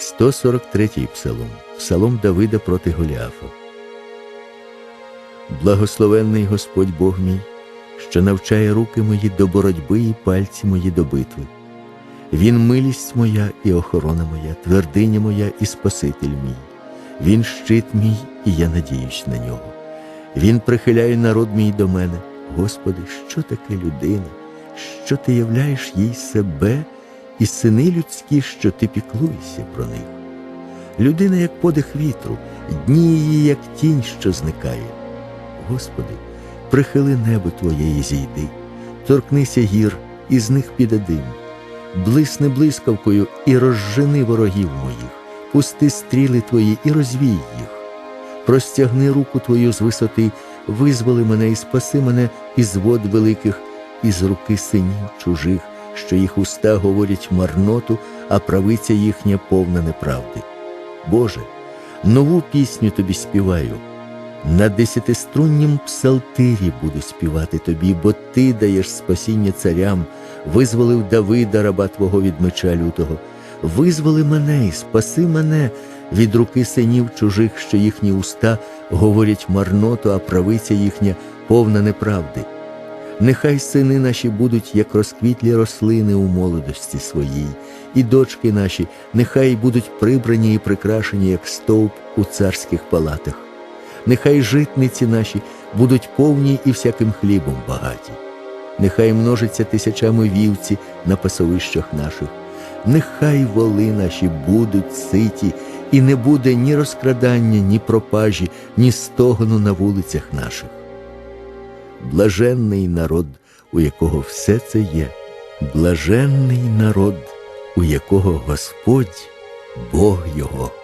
143-й псалом, псалом Давида проти Голіафа. Благословенний Господь Бог мій, що навчає руки мої до боротьби і пальці мої до битви. Він милість моя і охорона моя, твердиня моя і Спаситель мій. Він щит мій, і я надіюсь на нього. Він прихиляє народ мій до мене. Господи, що таке людина, що ти являєш їй себе і сини людські, що ти піклуєшся про них. Людина, як подих вітру, дні її, як тінь, що зникає. Господи, прихили небо Твоє і зійди, торкнися гір, і з них піде дим. Блисни блискавкою і розжени ворогів моїх, пусти стріли Твої і розвій їх. Простягни руку Твою з висоти, визволи мене і спаси мене із вод великих, із руки синів чужих, що їх уста говорять марноту, а правиця їхня повна неправди. Боже, нову пісню тобі співаю. На десятиструннім псалтирі буду співати тобі, бо ти даєш спасіння царям, визволив Давида, раба Твого від меча лютого. Визволи мене і спаси мене від руки синів чужих, що їхні уста говорять марноту, а правиця їхня повна неправди. Нехай сини наші будуть, як розквітлі рослини у молодості своїй, і дочки наші нехай будуть прибрані і прикрашені, як стовп у царських палатах. Нехай житниці наші будуть повні і всяким хлібом багаті. Нехай множиться тисячами вівці на пасовищах наших. Нехай воли наші будуть ситі, і не буде ні розкрадання, ні пропажі, ні стогону на вулицях наших блаженний народ, у якого все це є, блаженний народ, у якого Господь Бог його.